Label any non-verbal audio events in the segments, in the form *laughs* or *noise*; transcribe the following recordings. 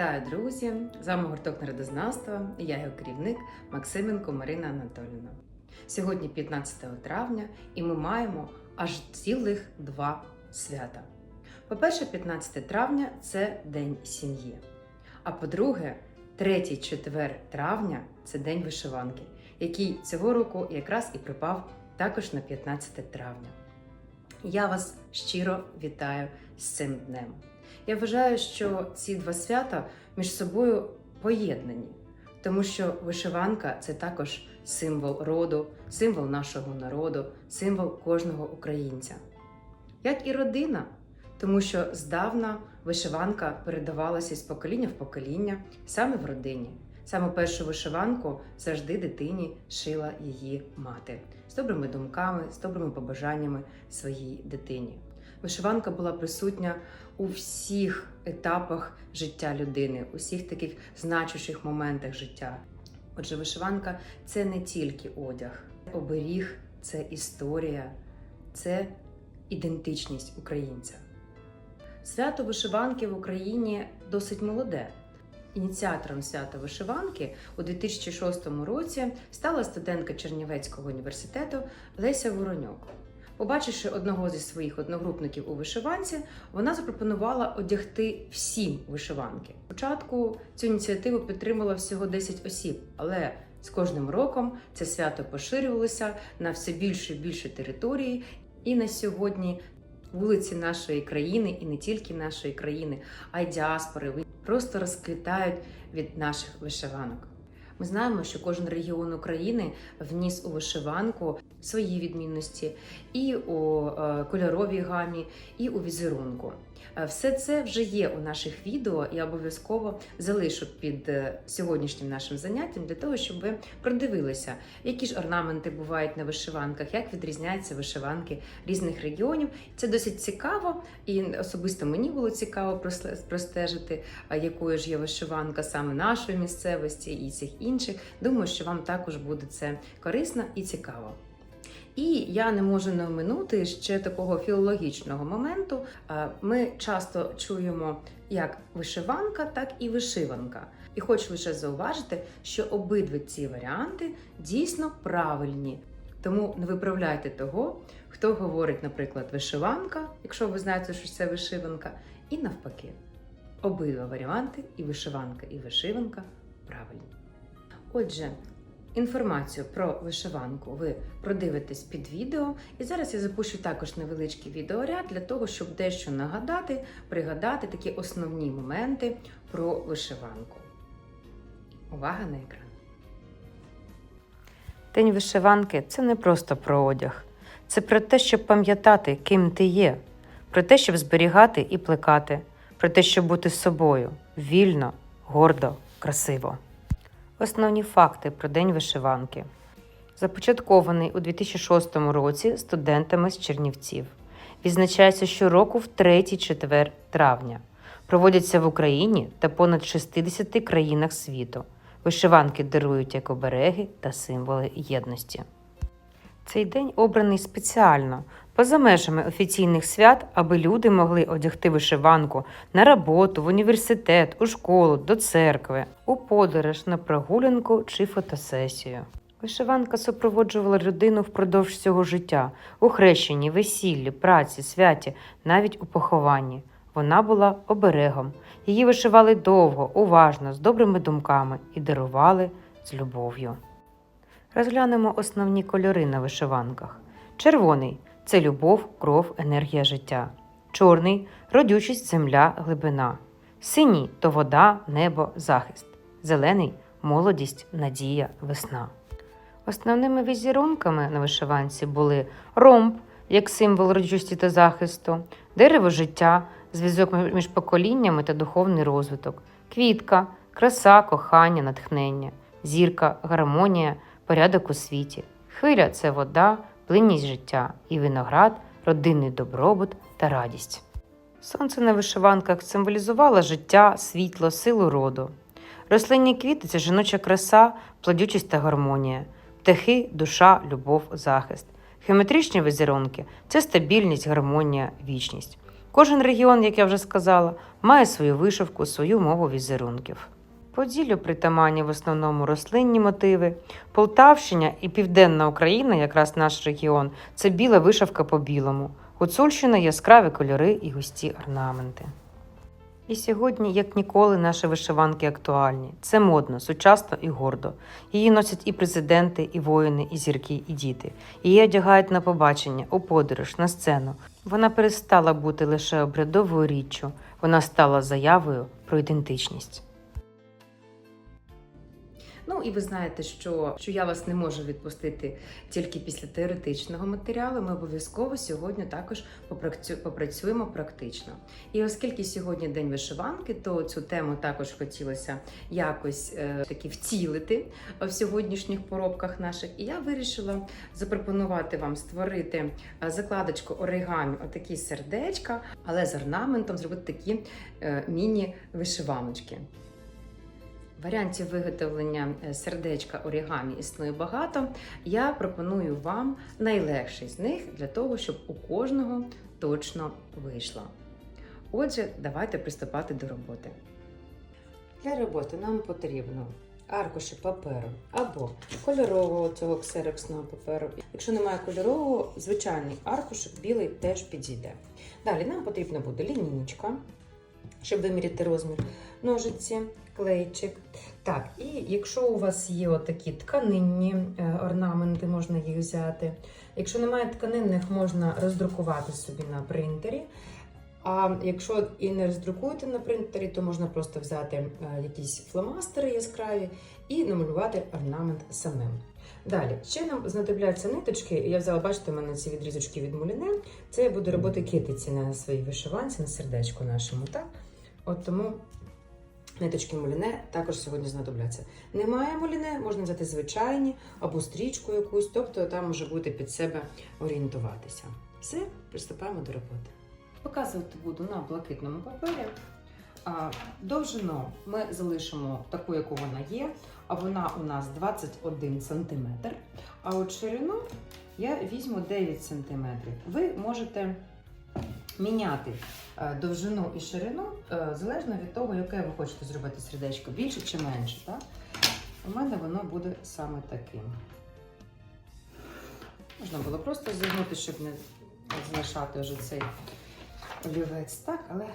Вітаю, друзі! З вами гурток народознавства і я його керівник Максименко Марина Анатоліївна. Сьогодні 15 травня, і ми маємо аж цілих два свята. По-перше, 15 травня це День сім'ї. А по-друге, 3-4 травня це День вишиванки, який цього року якраз і припав також на 15 травня. Я вас щиро вітаю з цим днем. Я вважаю, що ці два свята між собою поєднані, тому що вишиванка це також символ роду, символ нашого народу, символ кожного українця. Як і родина, тому що здавна вишиванка передавалася з покоління в покоління саме в родині. Саме першу вишиванку завжди дитині шила її мати з добрими думками, з добрими побажаннями своїй дитині. Вишиванка була присутня у всіх етапах життя людини, у всіх таких значущих моментах життя. Отже, вишиванка це не тільки одяг, оберіг, це історія, це ідентичність українця. Свято вишиванки в Україні досить молоде. Ініціатором свята вишиванки у 2006 році стала студентка Чернівецького університету Леся Воронюк. Побачивши одного зі своїх одногрупників у вишиванці, вона запропонувала одягти всім вишиванки. Спочатку цю ініціативу підтримало всього 10 осіб, але з кожним роком це свято поширювалося на все більше і більше території. І на сьогодні вулиці нашої країни, і не тільки нашої країни, а й діаспори просто розквітають від наших вишиванок. Ми знаємо, що кожен регіон України вніс у вишиванку свої відмінності і у е, кольоровій гамі, і у візерунку. Е, Все це вже є у наших відео, і обов'язково залишу під е, сьогоднішнім нашим заняттям для того, щоб ви продивилися, які ж орнаменти бувають на вишиванках, як відрізняються вишиванки різних регіонів. Це досить цікаво, і особисто мені було цікаво простежити, якою ж є вишиванка саме нашої місцевості і цих інших. Думаю, що вам також буде це корисно і цікаво. І я не можу не оминути ще такого філологічного моменту. Е, Ми часто чуємо як вишиванка, так і вишиванка. І хочу лише зауважити, що обидва ці варіанти дійсно правильні. Тому не виправляйте того, хто говорить, наприклад, вишиванка, якщо ви знаєте, що це вишиванка, і навпаки. Обидва варіанти, і вишиванка, і вишиванка правильні. Отже, інформацію про вишиванку ви продивитесь під відео. І зараз я запущу також невеличкий відеоряд для того, щоб дещо нагадати, пригадати такі основні моменти про вишиванку. Увага на екран. День вишиванки це не просто про одяг. Це про те, щоб пам'ятати, ким ти є, про те, щоб зберігати і плекати, про те, щоб бути собою вільно, гордо, красиво. Основні факти про День вишиванки. Започаткований у 2006 році студентами з Чернівців. Відзначається щороку в 3-4 травня. Проводяться в Україні та понад 60 країнах світу. Вишиванки дарують як обереги та символи єдності. Цей день обраний спеціально, поза межами офіційних свят, аби люди могли одягти вишиванку на роботу, в університет, у школу, до церкви, у подорож на прогулянку чи фотосесію. Вишиванка супроводжувала людину впродовж всього життя у хрещенні, весіллі, праці, святі, навіть у похованні. Вона була оберегом. Її вишивали довго, уважно, з добрими думками і дарували з любов'ю. Розглянемо основні кольори на вишиванках. Червоний це любов, кров, енергія життя. Чорний родючість, земля, глибина. Синій то вода, небо, захист. Зелений молодість, надія, весна. Основними візерунками на вишиванці були ромб, як символ родючості та захисту, дерево життя, зв'язок між поколіннями та духовний розвиток, квітка, краса, кохання, натхнення, зірка, гармонія, порядок у світі. Хвиля це вода, плинність життя і виноград, родинний добробут та радість. Сонце на вишиванках символізувало життя, світло, силу роду. Рослинні квіти це жіноча краса, плодючість та гармонія, птахи, душа, любов, захист. Геометричні візерунки це стабільність, гармонія, вічність. Кожен регіон, як я вже сказала, має свою вишивку, свою мову візерунків. Поділлю притаманні в основному рослинні мотиви. Полтавщина і Південна Україна, якраз наш регіон, це біла вишивка по білому. Гуцульщина яскраві кольори і густі орнаменти. І сьогодні, як ніколи, наші вишиванки актуальні. Це модно, сучасно і гордо. Її носять і президенти, і воїни, і зірки, і діти. Її одягають на побачення, у подорож, на сцену. Вона перестала бути лише обрядовою річчю, вона стала заявою про ідентичність. Ну і ви знаєте, що, що я вас не можу відпустити тільки після теоретичного матеріалу. Ми обов'язково сьогодні також попрацю- попрацюємо практично. І оскільки сьогодні день вишиванки, то цю тему також хотілося якось е, таки втілити в сьогоднішніх поробках наших. І я вирішила запропонувати вам створити е, закладочку оригамі, отакі сердечка, але з орнаментом зробити такі е, міні-вишиваночки. Варіантів виготовлення е, сердечка орігамі існує багато. Я пропоную вам найлегший з них для того, щоб у кожного точно вийшло. Отже, давайте приступати до роботи. Для роботи нам потрібно аркуші паперу або кольорового цього ксероксного паперу. Якщо немає кольорового, звичайний аркушик білий теж підійде. Далі нам потрібна буде лінійка, щоб виміряти розмір, ножиці, клейчик. Так, і якщо у вас є отакі тканинні е, орнаменти, можна їх взяти. Якщо немає тканинних, можна роздрукувати собі на принтері. А якщо і не роздрукуєте на принтері, то можна просто взяти е, якісь фломастери яскраві і намалювати орнамент самим. Далі, ще нам знадобляться ниточки. Я взяла, бачите, у мене ці відрізочки від муліне. Це я буду робити китиці на своїй вишиванці, на сердечку нашому. Так? От тому ниточки муліне також сьогодні знадобляться. Немає муліне, можна взяти звичайні або стрічку якусь, тобто там може бути під себе орієнтуватися. Все, приступаємо до роботи. Показувати буду на блакитному папері. Довжину ми залишимо таку, яку вона є, а вона у нас 21 см. А от ширину я візьму 9 см. Ви можете міняти е, довжину і ширину е, залежно від того, яке ви хочете зробити сердечко, більше чи менше. Так? У мене воно буде саме таким. Можна було просто зігнути, щоб не залишати вже цей олівець так, але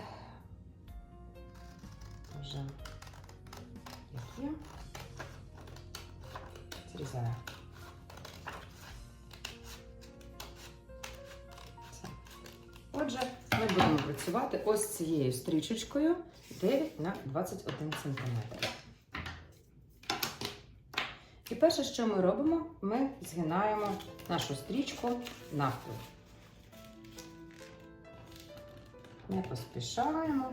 вже як є. Зрізаю. Отже, ми будемо працювати ось цією стрічечкою 9 на 21 см. І перше, що ми робимо, ми згинаємо нашу стрічку навпіл. Не поспішаємо,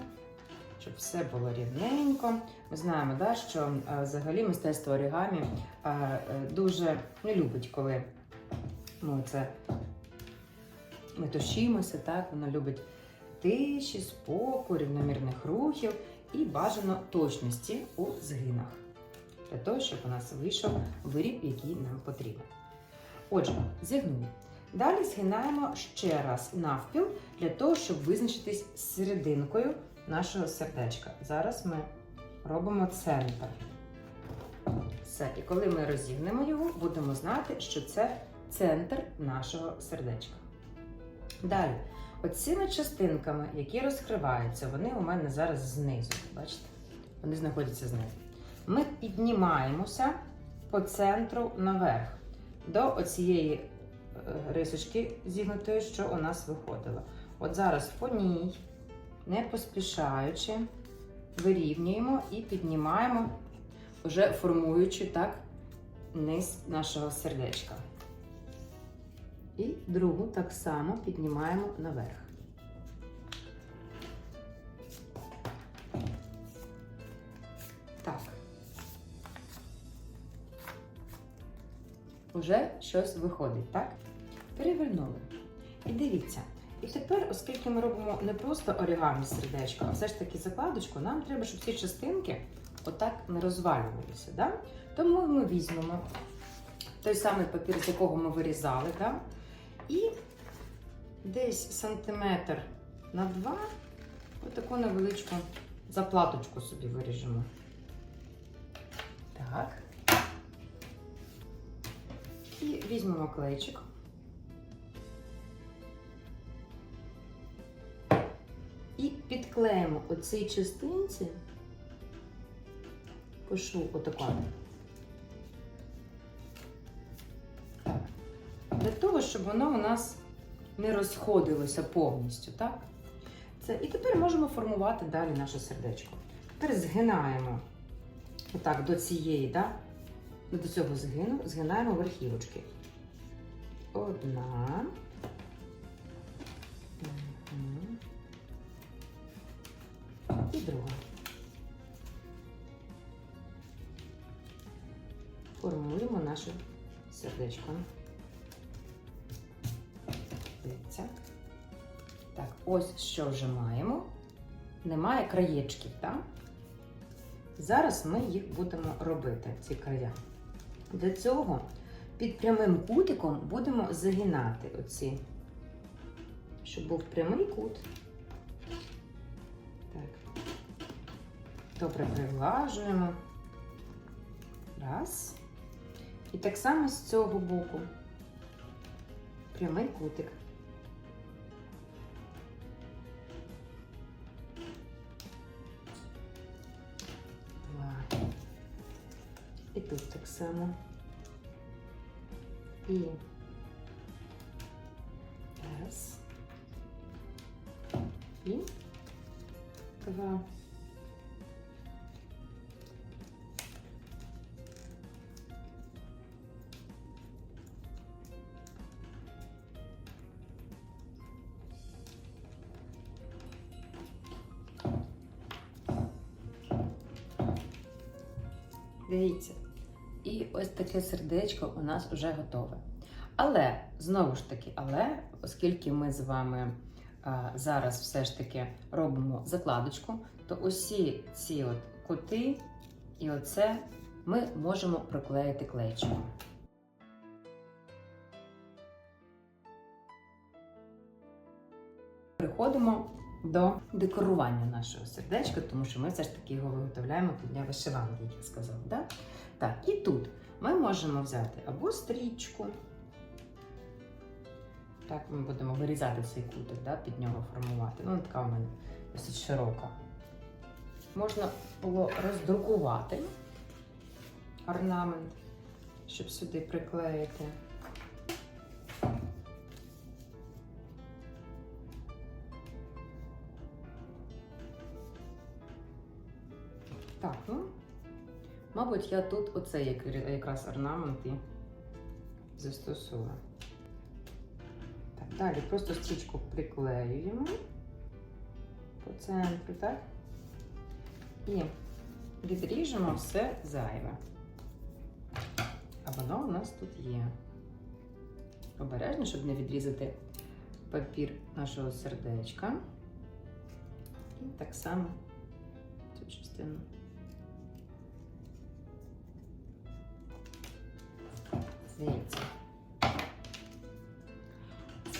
щоб все було рівненько. Ми знаємо, да, що е, взагалі мистецтво орігамі е, е, дуже не любить, коли ми це метушимося, так, воно любить тиші, спокою, рівномірних рухів і бажано точності у згинах. Для того, щоб у нас вийшов виріб, який нам потрібен. Отже, зігнули. Далі згинаємо ще раз навпіл для того, щоб визначитись серединкою нашого сердечка. Зараз ми робимо центр. Все. І коли ми розігнемо його, будемо знати, що це центр нашого сердечка. Далі, оцими частинками, які розкриваються, вони у мене зараз знизу. Бачите? Вони знаходяться знизу. Ми піднімаємося по центру наверх до оцієї е, рисочки зігнутої, що у нас виходило. От зараз по ній, не поспішаючи, вирівнюємо і піднімаємо, вже формуючи так низ нашого сердечка. І другу так само піднімаємо наверх. Так. Уже щось виходить, так? Перевернули. І дивіться. І тепер, оскільки ми робимо не просто орігамі сердечко, а все ж таки закладочку, нам треба, щоб ці частинки отак не розвалювалися. Да? Тому ми візьмемо той самий папір, з якого ми вирізали, да? і десь сантиметр на два отаку невеличку заплаточку собі виріжемо. Так. І візьмемо клейчик. І підклеїмо оцій частинці отако. Так. Для того, щоб воно у нас не розходилося повністю, так? Це, і тепер можемо формувати далі наше сердечко. Тепер згинаємо отак до цієї, да? до цього згину, згинаємо верхівочки. Одна. Друга. Формуємо наше сердечко. Дивіться. Так, ось що вже маємо. Немає краєчків, так? Зараз ми їх будемо робити, ці края. Для цього під прямим кутиком будемо загинати оці, щоб був прямий кут. Добре приглажуємо. Раз. І так само з цього боку. Прямий кутик. Два. І тут так само. І раз. І два. Дивіться. І ось таке сердечко у нас вже готове. Але, знову ж таки, але, оскільки ми з вами а, зараз все ж таки робимо закладочку, то усі ці от кути і оце ми можемо проклеїти клейчиком. Переходимо до декорування нашого сердечка, тому що ми все ж таки його виготовляємо для вишиванки, як я сказала. Да? Так, і тут ми можемо взяти або стрічку. Так, ми будемо вирізати цей кутик, да, під нього формувати. Ну, така в мене досить широка. Можна було роздрукувати орнамент, щоб сюди приклеїти. Так, ну, мабуть, я тут оцей як- якраз орнамент і застосую. Так, далі просто стрічку приклеюємо по центру, так? І відріжемо все зайве. А воно у нас тут є. Обережно, щоб не відрізати папір нашого сердечка. І так само цю частину. Дивіться.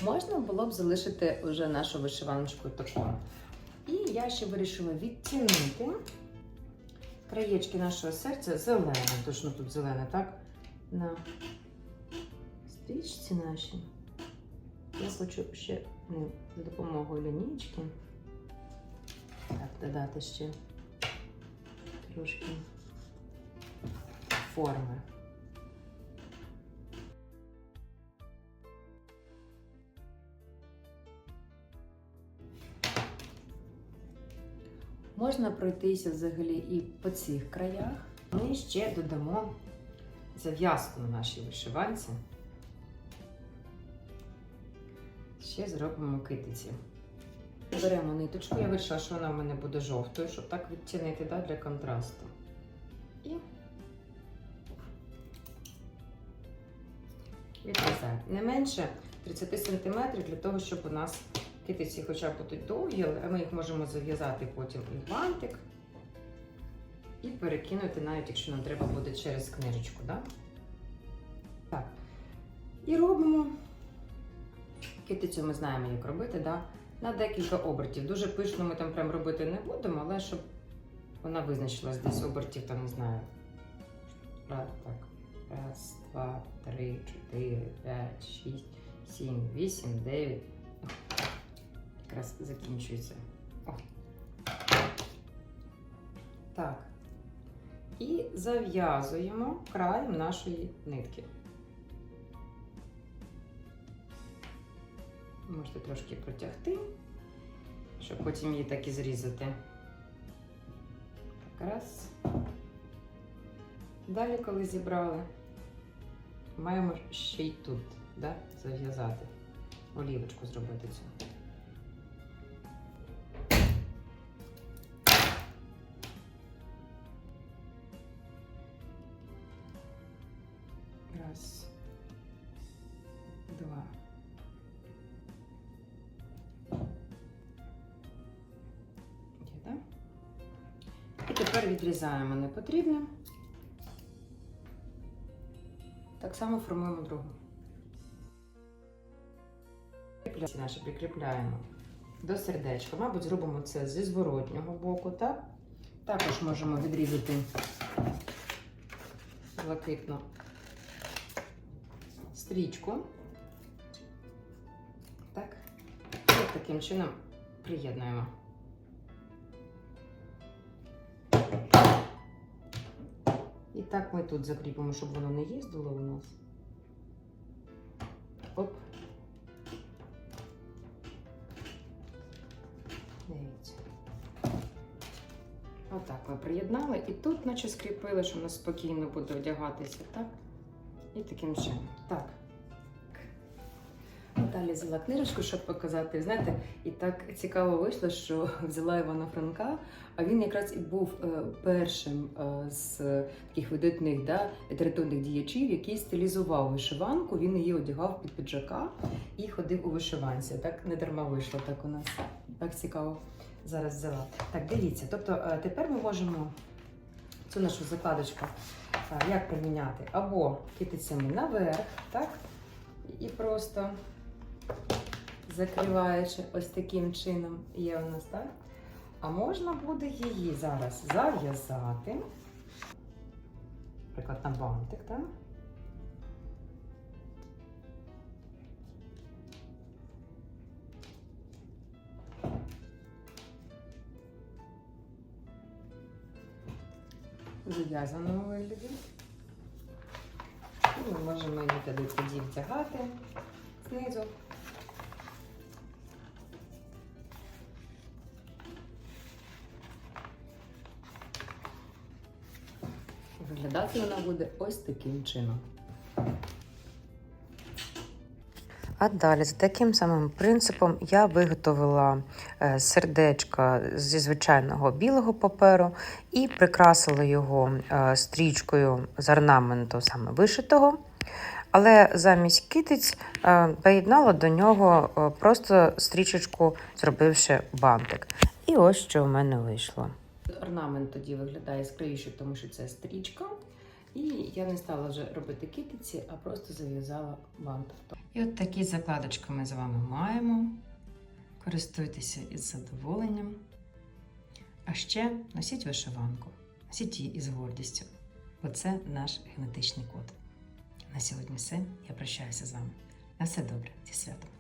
Можна було б залишити вже нашу вишиваночку такою. І я ще вирішила відтінити краєчки нашого серця зеленим, точно тут зелене, так? На стрічці нашій. Я хочу ще ну, за допомогою лінійки додати ще трошки форми. Можна пройтися взагалі і по цих краях. Ми ще додамо зав'язку на нашій вишиванці. Ще зробимо китиці. Беремо ниточку, я вирішила, що вона в мене буде жовтою, щоб так відтінити да, для контрасту. І відрізаємо. Не менше 30 см для того, щоб у нас китиці хоча б будуть довгі, але ми їх можемо зав'язати потім і бантик і перекинути, навіть якщо нам треба буде через книжечку. Да? Так. І робимо. Китицю ми знаємо, як робити. Да? на декілька обертів. Дуже пишно ми там прям робити не будемо, але щоб вона визначилась десь обертів, там не знаю. Так. Раз, два, три, чотири, п'ять, шість, сім, вісім, дев'ять. Якраз закінчується. О. Так. І зав'язуємо краєм нашої нитки. Можете трошки протягти, щоб потім її так і зрізати. Так, раз. Далі, коли зібрали, маємо ще й тут да, зав'язати. Олівочку зробити цю. Раз. Два. Є, да? І тепер відрізаємо непотрібне. Так само формуємо другу. Наші прикріпляємо до сердечка. Мабуть, зробимо це зі зворотнього боку, так? Також можемо відрізати блакитну стрічку. Так. І таким чином приєднуємо. І так ми тут закріпимо, щоб воно не їздило у нас. Оп. Дивіться. Отак ми приєднали і тут, наче скріпили, що нас спокійно буде одягатися, так? І таким чином. Так. Далі взяла книжечку, щоб показати. Знаєте, і так цікаво вийшло, що *laughs* взяла Івана Франка, а він якраз і був е, першим е, з таких видатних да, літературних діячів, який стилізував вишиванку. Він її одягав під піджака і ходив у вишиванці. Так не дарма вийшло так у нас. Так цікаво зараз взяла. Так, дивіться. Тобто е, тепер ми можемо цю нашу закладочку як поміняти? Або китицями наверх, так? І просто закриваючи ось таким чином є у нас, так? А можна буде її зараз зав'язати, наприклад, на бантик, так? В зав'язаному вигляді. І ми можемо її туди тоді втягати знизу. Виглядати вона буде ось таким чином. А далі, за таким самим принципом, я виготовила е, сердечка зі звичайного білого паперу і прикрасила його е, стрічкою з орнаменту саме вишитого. Але замість китиць е, приєднала до нього просто стрічечку, зробивши бантик. І ось що в мене вийшло. Орнамент тоді виглядає яскравіше, тому що це стрічка. І я не стала вже робити китиці, а просто зав'язала бантик. І от такі закладочки ми з вами маємо. Користуйтеся із задоволенням. А ще носіть вишиванку, носіть її із гордістю, бо це наш генетичний код. На сьогодні все. Я прощаюся з вами. На все добре, зі святом!